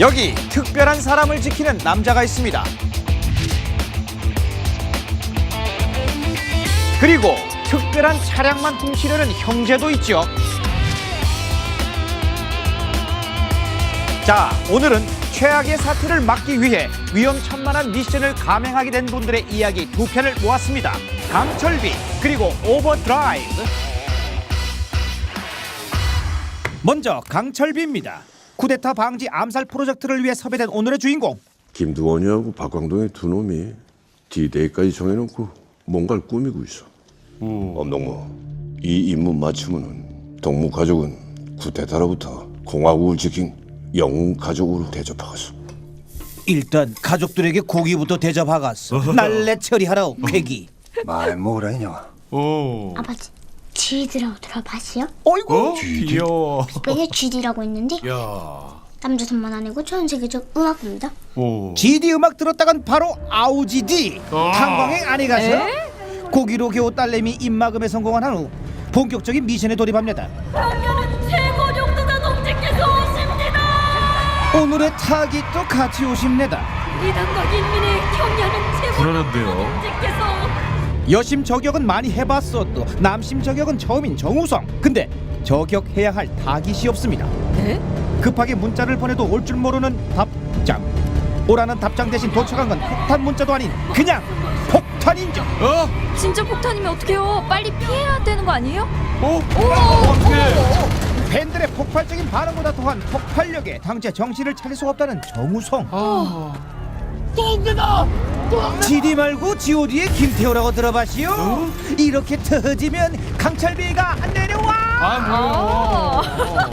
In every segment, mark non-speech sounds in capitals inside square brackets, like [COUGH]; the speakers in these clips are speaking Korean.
여기 특별한 사람을 지키는 남자가 있습니다. 그리고 특별한 차량만 훔치려는 형제도 있죠. 자, 오늘은 최악의 사태를 막기 위해 위험천만한 미션을 감행하게 된 분들의 이야기 두 편을 모았습니다. 강철비 그리고 오버드라이브. 먼저 강철비입니다. 쿠데타 방지 암살 프로젝트를 위해 섭외된 오늘의 주인공. 김두원이하고 박광동의 두 놈이 D-Day까지 정해놓고 뭔가를 꾸미고 있어. 엄동무, 이 임무 맞추면은 동무 가족은 쿠데타로부터 공화국을 지킨 영웅 가족으로 대접하겠어. 일단 가족들에게 고기부터 대접하갔어. [LAUGHS] 날래 처리하라오 괴기. 말 뭐라 했냐? 아버지 GD라고 들어봤어요? 어이구. 귀여워. 빅뱅에 GD라고 있는데 남조선만 아니고 전 세계적 음악입니다. GD 음악 들었다간 바로 아우지디. 탄광에 안에 가서 고기로 겨우 딸내미 입막음에 성공한 후 본격적인 미션에 돌입합니다. 최고 용도자 동지께서 오십니다. 오늘의 타깃도 같이 오십니다. 이당과 인민의 경려는 최고 불안한데요. 동지께서 여심 저격은 많이 해봤어 또 남심 저격은 처음인 정우성. 근데 저격해야 할 타깃이 없습니다. 네? 급하게 문자를 보내도 올 줄 모르는 답장. 오라는 답장 대신 도착한 건 폭탄 문자도 아닌 그냥 폭탄인죠. 어? 진짜 폭탄이면 어떡해요? 빨리 피해야 되는 거 아니에요? 어? 우와! 어떡해. 팬들의 폭발적인 반응보다 더한 폭발력에 당최 정신을 차릴 수 없다는 정우성. 아. GD 말고 G.O.D의 김태호라고 들어봤시오? 이렇게 터지면 강철비가 안 내려와. 아 뭐야?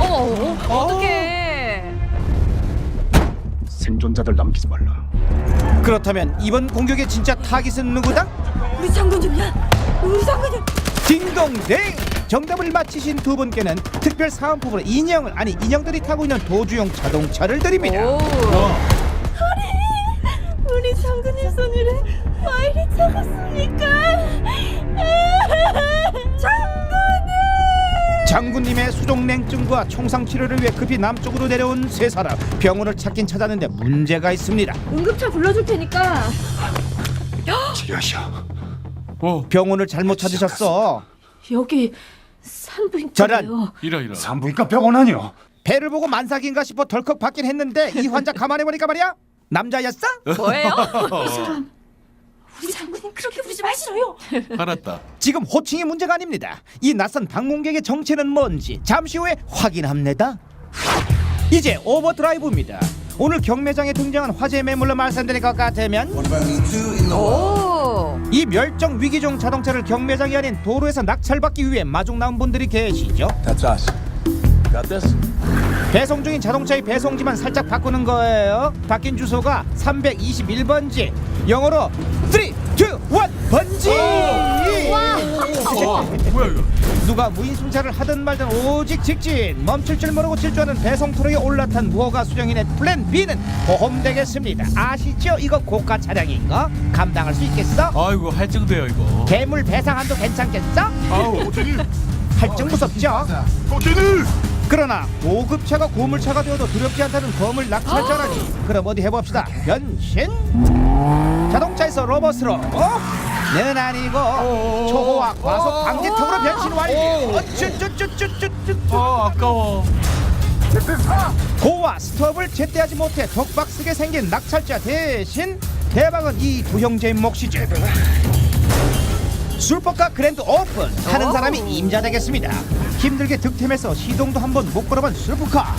어머, 어떡해. 생존자들 남기지 말라. 그렇다면 이번 공격의 진짜 타깃은 누구다? 우리 장군님이야. 우리 장군님. 딩동댕! 정답을 맞히신 두 분께는 특별 사은품으로 인형을 아니 인형들이 타고 있는 도주용 자동차를 드립니다. 오. 우리 장군님 손이래 왜 이리 차갑습니까? 장군님! 장군님의 수족냉증과 총상 치료를 위해 급히 남쪽으로 내려온 세 사람 병원을 찾긴 찾았는데 문제가 있습니다. 응급차 불러줄 테니까 지하샤. 어? 병원을 잘못 찾으셨어. 여기 저런. 산부인과예요. 이라 이라. 산부인과 병원 아니요? 배를 보고 만삭인가 싶어 덜컥 받긴 했는데 이 환자 가만히 보니까 말이야 남자였어? 뭐예요? [LAUGHS] 우리 장군님 그렇게 부르지 마시죠요. 알았다. 지금 호칭이 문제가 아닙니다. 이 낯선 방문객의 정체는 뭔지 잠시 후에 확인합니다. 이제 오버드라이브입니다. 오늘 경매장에 등장한 화재 매물로 말씀드릴 것 같으면 오. 이 멸종 위기종 자동차를 경매장이 아닌 도로에서 낙찰받기 위해 마중 나온 분들이 계시죠. That's us. Got this? 배송 중인 자동차의 배송지만 살짝 바꾸는 거예요. 바뀐 주소가 321번지. 영어로 3, 2, 1 번지. 와 뭐야 이거? 누가 무인 승차를 하든 말든 오직 직진 멈출 줄 모르고 질주하는 배송 트럭에 올라탄 무허가 수령인의 플랜 B는 보험되겠습니다 아시죠? 이거 고가 차량인 거 감당할 수 있겠어? 아이고 할증돼요 이거. 괴물 배상한도 괜찮겠어? 아우 어떻게? 할증 무섭죠? 어떻게? 그러나 고급차가 고물차가 되어도 두렵지 않다는 검을 낙찰자라니 그럼 어디 해봅시다. 변신. 자동차에서 로봇으로. 어? 는 아니고 초호화 과속 방지턱으로 변신 완료. 어쭈쭈쭈쭈쭈쭈. 아 아까워. 고와 스톱을 제때하지 못해 독박스게 생긴 낙찰자 대신 대박은 이 두 형제의 몫이죠 슈퍼카 그랜드 오픈. 타는 사람이 임자 되겠습니다 힘들게 득템해서 시동도 한 번 못 걸어본 슈퍼카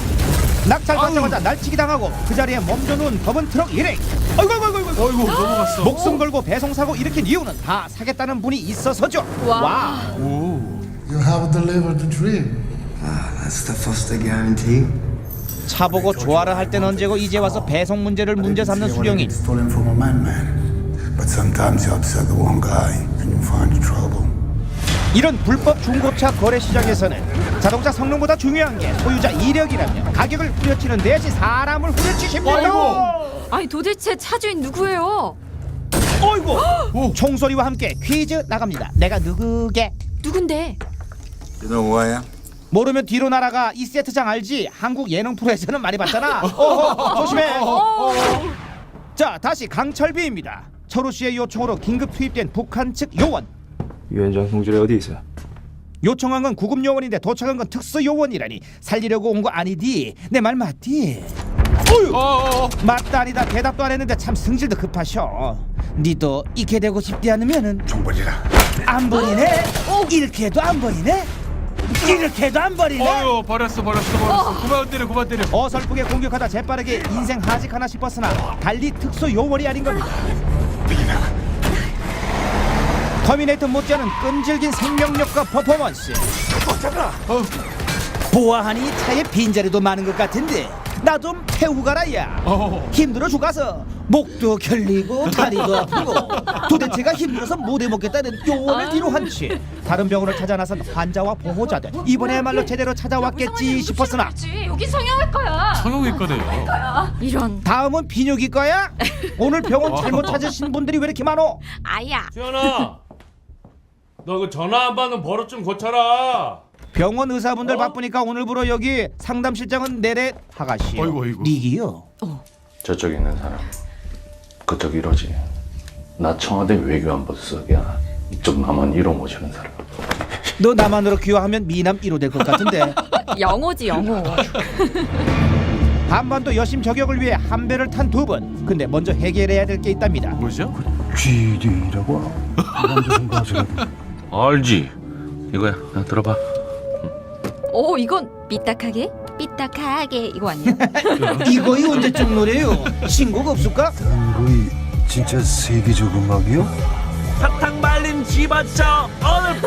낙찰 받자마자 날치기 당하고 그 자리에 멈춰 놓은 검은 트럭 일행 아이고 아이고 아이고 아이고 어이구 넘어갔어. 목숨 걸고 배송 사고 일으킨 이유는 다 사겠다는 분이 있어서죠 와. 오. You have delivered the dream. That's the Foster guarantee. 차 보고 좋아라 할땐 언제고 이제 와서 배송 문제를 문제 삼는 수령인 Stolen from a madman. But sometimes you upset the wrong guy and you find trouble. 이런 불법 중고차 거래 시장에서는 자동차 성능보다 중요한 게 소유자 이력이라며 가격을 후려치는 대신 사람을 후려치십니다. 아니 도대체 차주인 누구예요? 어이구 총소리와 함께 퀴즈 나갑니다. 내가 누구게? 누군데? You know who I am? 모르면 뒤로 날아가 이 세트장 알지? 한국 예능 프로에서는 많이 봤잖아. [LAUGHS] 어허, 조심해. 자 다시 강철비입니다. 철우 씨의 요청으로 긴급 투입된 북한 측 요원. 위원장 동지를 어디 있어? 요청한 건 구급 요원인데 도착한 건 특수 요원이라니 살리려고 온 거 아니디? 내 말 맞디? 어휴! 어, 어. 맞다 아니다 대답도 안 했는데 참 승질도 급하셔. 니도 이렇게 되고 싶지 않으면은 좀 버리라. 안 버리네? 이렇게 해도 안 버리네? 이렇게 해도 안 버리네? 어휴 버렸어 버렸어 버렸어. 그만 때려 그만 때려. 어설프게 공격하다 재빠르게 인생 하직 하나 싶었으나 달리 특수 요원이 아닌 겁니다. 터미네이터 못지않은 끈질긴 생명력과 퍼포먼스. 보아하니 차에 빈자리도 많은 것 같은데 나 좀 태우고 가라야. 어. 힘들어 죽어서 목도 결리고 다리도 아프고 도대체가 힘들어서 못해 먹겠다는 요원을 뒤로 한치 다른 병원을 찾아 나선 환자와 보호자들 이번에야말로 제대로 찾아왔겠지 싶었으나 여기 성형외과야. 성형외과네요. 이런. 다음은 비뇨기과야? 오늘 병원 잘못 [LAUGHS] 찾으신 분들이 왜 이렇게 많어? 아야. 수연아 너 그 전화 안 받는 버릇 좀 고쳐라. 병원 의사분들 바쁘니까 오늘부로 여기 상담실장은 내래 하가시오. 어이구, 어이구. 니기요? 저쪽에 있는 사람. 그쪽 이러지. 나 청와대 외교안 보수석이야. 이쪽 남한 1호 모시는 사람. 너 남한으로 귀화하면 미남 1호 될 것 같은데. [LAUGHS] 영호지 영호. [LAUGHS] 한반도 여심 저격을 위해 한 배를 탄 두 분. 근데 먼저 해결해야 될 게 있답니다. 뭐죠? GD라고? [LAUGHS] 알지 이거야 나 들어봐 오 이건 삐딱하게 삐딱하게 이거 아니야? [LAUGHS] 이거이 언제적 노래요? 신곡 없을까? 거의 진짜 세계적 음악이요? 사탕 말린 집어쳐 오늘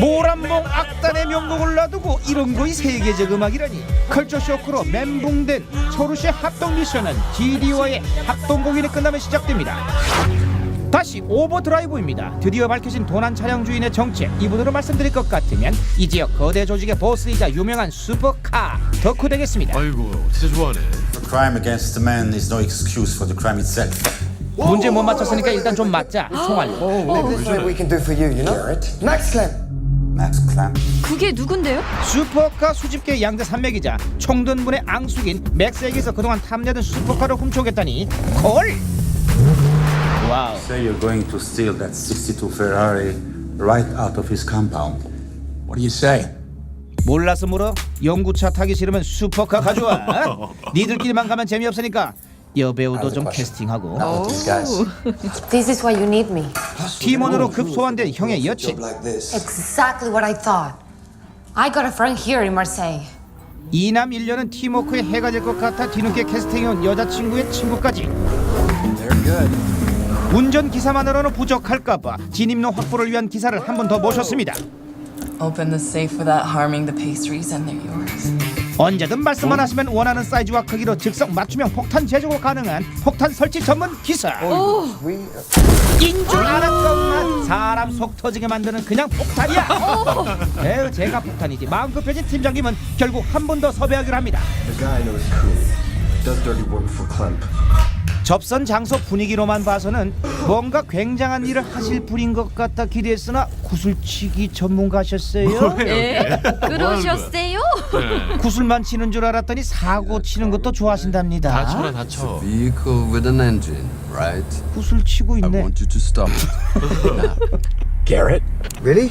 모란봉 [LAUGHS] 악단의 명곡을 놔두고 이런 거이 세계적 음악이라니 컬처 쇼크로 멘붕된 초르시의 합동 미션은 GD와의 합동 공연이 끝나면 시작됩니다 다시 오버드라이브입니다 드디어 밝혀진 도난 차량 주인의 정체 이분으로 말씀드릴 것 같으면 이 지역 거대 조직의 보스이자 유명한 슈퍼카 덕후 되겠습니다 아이고 진짜 좋아하네. Crime against the man is no excuse for the crime itself. 문제 못 맞췄으니까 일단 좀 맞자 총알 This is what we can do for you, you know? Max Clamp. Max Clamp. 그게 누군데요? 슈퍼카 수집계 양대 산맥이자 총든 분의 앙숙인 맥스에게서 그동안 탐내던 슈퍼카를 훔쳐오겠다니 콜 와우 Say you're going to steal that 62 Ferrari right out of his compound. What do you say? 몰라서 물어 연구차 타기 싫으면 슈퍼카 가져와 니들끼리만 가면 재미없으니까 여배우도 좀 캐스팅하고 This is why you need me. 팀원으로 급소환된 형의 여친 Like this. Exactly what I thought. I got a friend here in Marseille. 이남 일녀는 팀워크에 해가 될 것 같아 뒤늦게 캐스팅해온 여자친구의 친구까지 운전 기사만으로는 부족할까봐 진입로 확보를 위한 기사를 한 번 더 모셨습니다 Open the safe without harming the pastries and they're yours. 언제든 말씀만 하시면 원하는 사이즈와 크기로 즉석 맞춤형 폭탄 제조가 가능한 폭탄 설치 전문 기사 인 줄 알았건만 사람 속 터지게 만드는 그냥 폭탄이야 에휴 제가 폭탄이지 마음 급해진 팀장님은 결국 한분더 섭외하기로 합니다 The guy knows cool. Does dirty work for Clamp. 접선 장소 분위기로만 봐서는 뭔가 굉장한 일을 하실 분인 것 같아 기대했으나 구슬치기 전문가셨어요? 예? 그러셨어요? 구슬만 치는 줄 알았더니 사고 치는 것도 좋아하신답니다 다쳐라 다쳐. Vehicle with an engine, right? 구슬 치고 있네 you to stop it. [LAUGHS] Garrett? Really?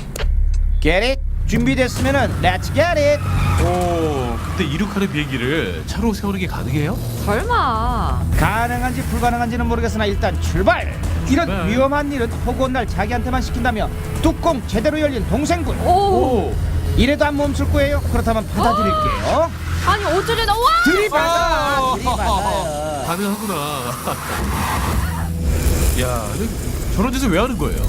Get it? 준비됐으면은 Let's get it 오 근데 이륙하는 비행기를 차로 세우는 게 가능해요? 설마. 가능한지 불가능한지는 모르겠으나 일단 출발 이런 네. 위험한 일은 허구한 날 자기한테만 시킨다며 뚜껑 제대로 열린 동생분 오. 이래도 안 멈출 거예요? 그렇다면 받아드릴게요 아니 어쩌려나 와. 들이받아 들이받아요 가능하구나. [LAUGHS] 야, 근데 저런 짓을 왜 하는 거예요?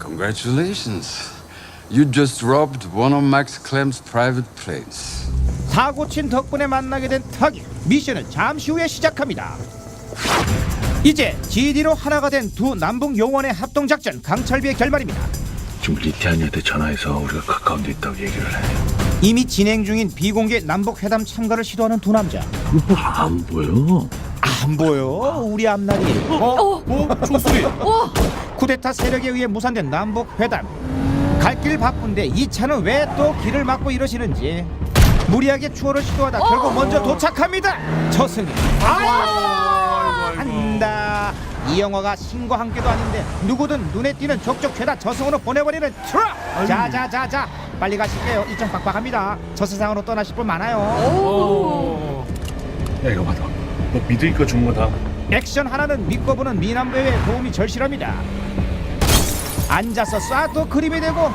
Congratulations. You just robbed one of Max Clem's private planes. 사고 친 덕분에 만나게 된 타기 미션을 잠시 후에 시작합니다. 이제 GD로 하나가 된 두 남북 용원의 합동 작전 강철비의 결말입니다. 지금 리티아니한테 전화해서 우리가 가까운 데 있다고 얘기를 해. 이미 진행 중인 비공개 남북 회담 참가를 시도하는 두 남자. 안 보여? 안 보여 우리 앞날이. 어? 어? 총소리. 쿠데타 세력에 의해 무산된 남북 회담 갈 길 바쁜데 이 차는 왜 또 길을 막고 이러시는지 무리하게 추월을 시도하다 결국 먼저 도착합니다. 저승이. 아 한다. 이 영화가 신과 함께도 아닌데 누구든 눈에 띄는 족족 죄다 저승으로 보내버리는 트럭! 자자자자. 빨리 가실게요. 일정 빡빡합니다. 저 세상으로 떠나실 분 많아요. 야 이거 받아. 너 믿으니까 준 거다. 액션 하나는 믿고 보는 미남 배우의 도움이 절실합니다. 앉아서 쏴도 그림이 되고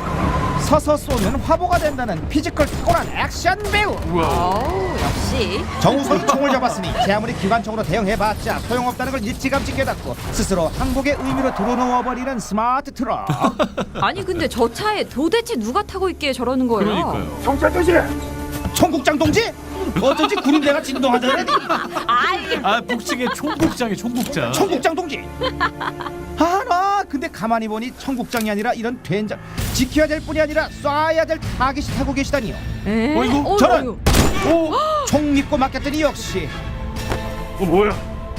서서 쏘면 화보가 된다는 피지컬 탁월한 액션 배우. 어우, 역시. 정우성이 총을 잡았으니 제 아무리 기관총으로 대응해봤자 소용없다는 걸 일찌감치 깨닫고 스스로 항복의 의미로 들어놓아버리는 스마트 트럭. [LAUGHS] 아니 근데 저 차에 도대체 누가 타고 있기에 저러는 거예요? 그러니까요. 총국장 동지? 어쩐지 구름대가 진동하더니 [LAUGHS] 아이, 아 복층에 총국장이 총국장. 청국장 동지. 아나 근데 가만히 보니 청국장이 아니라 이런 된장 지켜야 될 뿐이 아니라 쏴야 될 타깃이 타고 계시다니요. 에? 어이구, 어, 저런. 어이구. 총 믿고 맡겼더니 역시 어 뭐야?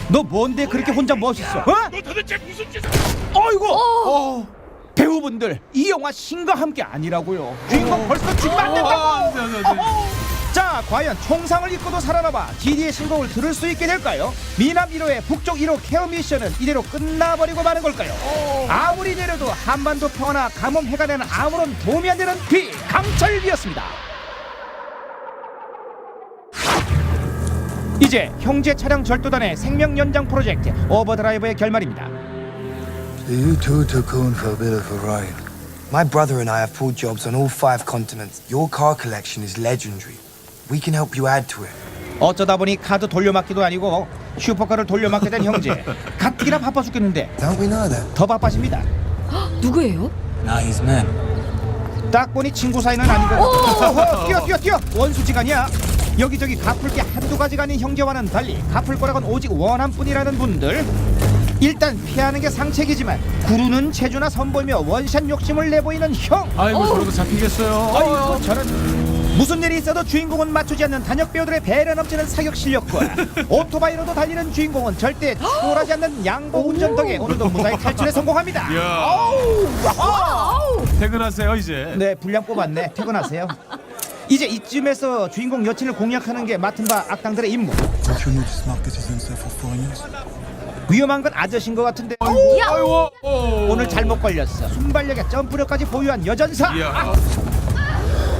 너 뭔데 그렇게 혼자 멋있어? 어? 너 도대체 무슨 짓을? 어이구. 어. 배우분들 이 영화 신과 함께 아니라고요. 주인공 벌써 죽이면 안 된다고. 과연 총상을 입고도 살아남아 GD의 신곡을 들을 수 있게 될까요? 미남 1호의 북쪽 1호 케어 미션은 이대로 끝나버리고 마는 걸까요? 아무리 내려도 한반도 평화나 가뭄 해가되는 아무런 도움이 안 되는 비 강철비였습니다. 이제 형제 차량 절도단의 생명 연장 프로젝트 오버드라이브의 결말입니다. You two took on for a bit of a ride. My brother and I have pulled jobs on all five continents. Your car collection is legendary. We can help you add to it. 어쩌다 보니 카드 돌려막기도 아니고 슈퍼카를 돌려막게 된 형제 가뜩이나 바빠 죽겠는데 Don't we know that? 더 바빠집니다. 누구예요? Now he's man. 딱 보니 친구 사이는 아니고 어허, 뛰어 뛰어 뛰어 원수지간이야 여기저기 갚을 게 한두 가지가 아닌 형제와는 달리 갚을 거라곤 오직 원한 뿐이라는 분들 일단 피하는 게 상책이지만 구르는 체주나 선보이며 원샷 욕심을 내보이는 형 아이고 저러고 잡히겠어요. 아이고 저런 무슨 일이 있어도 주인공은 맞추지 않는 단역 배우들의 배려 넘치는 사격 실력과 [LAUGHS] 오토바이로도 달리는 주인공은 절대 초월하지 않는 양보 운전 덕에 오늘도 무사히 탈출에 성공합니다. 이야. 어우, 와우. 퇴근하세요 이제. 네 분량 뽑았네 퇴근하세요 이제 이쯤에서 주인공 여친을 공략하는 게 맡은 바 악당들의 임무? 위험한 건 아저씨인 것 같은데. 아이고. 오. 오늘 잘못 걸렸어. 순발력에 점프력까지 보유한 여전사. 이야.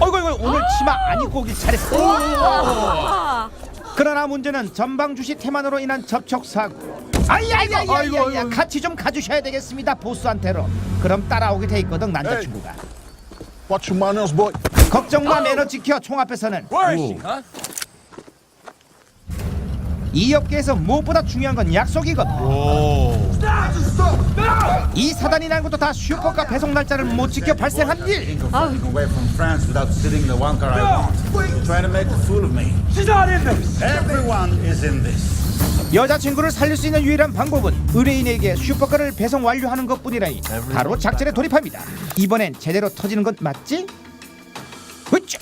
어이구 이구 오늘 치마 안 입고 오길 잘했어. 아, 그러나 문제는 전방 주시 태만으로 인한 접촉 사고. 아이야야야야야 같이 좀 가주셔야 되겠습니다 보스한테로. 그럼 따라오게 돼 있거든 남자친구가. Watch your manners, boy. 걱정 마 매너 지켜 총 앞에서는 이 업계에서 무엇보다 중요한 건 약속이거든 이 사단이 난 것도 다 슈퍼카 배송 날짜를 못 지켜 발생한 일 Away from France without sitting the one car I want. You're trying to make a fool of me. She's not in this. Everyone is in this. 여자친구를 살릴 수 있는 유일한 방법은 의뢰인에게 슈퍼카를 배송 완료하는 것뿐이라니 바로 작전에 돌입합니다 이번엔 제대로 터지는 건 맞지? 으쌰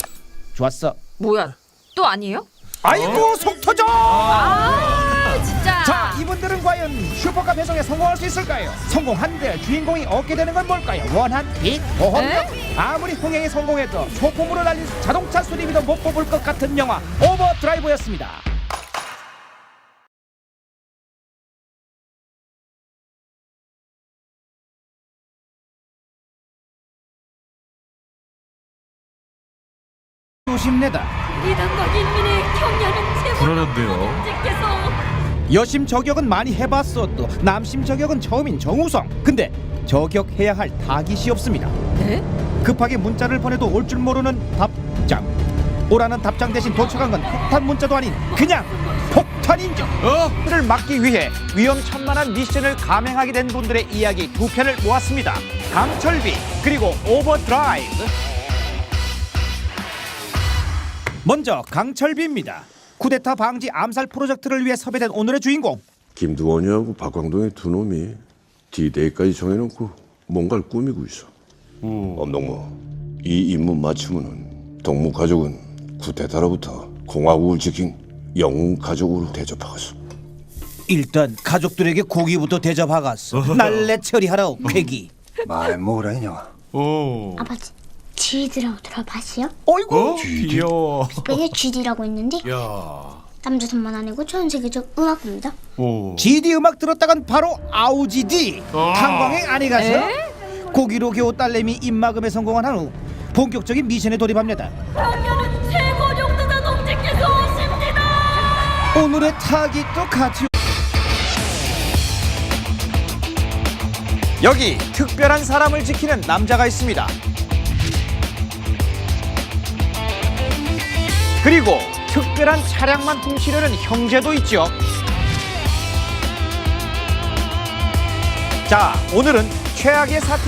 좋았어 뭐야? 또 아니에요? 아이고 속 터져 아, 진짜. 자 이분들은 과연 슈퍼카 배송에 성공할 수 있을까요? 성공한데 주인공이 얻게 되는 건 뭘까요? 원한 빚 보험료 아무리 흥행에 성공해도 소품으로 날린 자동차 수리비도 못 뽑을 것 같은 영화 오버드라이브였습니다 조심내다. 이단과 인민의 경련은 불안한데요. 여심 저격은 많이 해봤어 또 남심 저격은 처음인 정우성. 근데 저격해야 할 타깃이 없습니다. 네? 급하게 문자를 보내도 올 줄 모르는 답장. 오라는 답장 대신 도착한 건 폭탄 문자도 아닌 그냥 폭탄인죠 를 막기 위해 위험천만한 미션을 감행하게 된 분들의 이야기 두 편을 모았습니다. 강철비 그리고 오버드라이브 먼저 강철비입니다 쿠데타 방지 암살 프로젝트를 위해 섭외된 오늘의 주인공 김두원이하고 박광동의 두 놈이 D-Day까지 정해놓고 뭔가를 꾸미고 있어. 엄동무, 이 임무 맞추면은 동무 가족은 쿠데타로부터 공화국을 지킨 영웅 가족으로 대접하겠어. 일단 가족들에게 고기부터 대접하갔어 [LAUGHS] 날래 처리하라 쾌기 말 뭐라 이녀. 오. 아버지 GD라고 들어봤어요? 어이구 귀여워. 빅뱅에 GD라고 있는데 남자 선만 아니고 전 세계적 음악입니다. GD 음악 들었다간 바로 아우지디 탄광의 아니 가서 고기로 겨우 딸내미 입막음에 성공한 후 본격적인 미션에 돌입합니다. 당연은 최고 용도자 동지께서 오십니다. 오늘의 타깃도 같이 여기 특별한 사람을 지키는 남자가 있습니다. 그리고 특별한 차량만 훔치려는 형제도 있죠. 자, 오늘은 최악의 사태.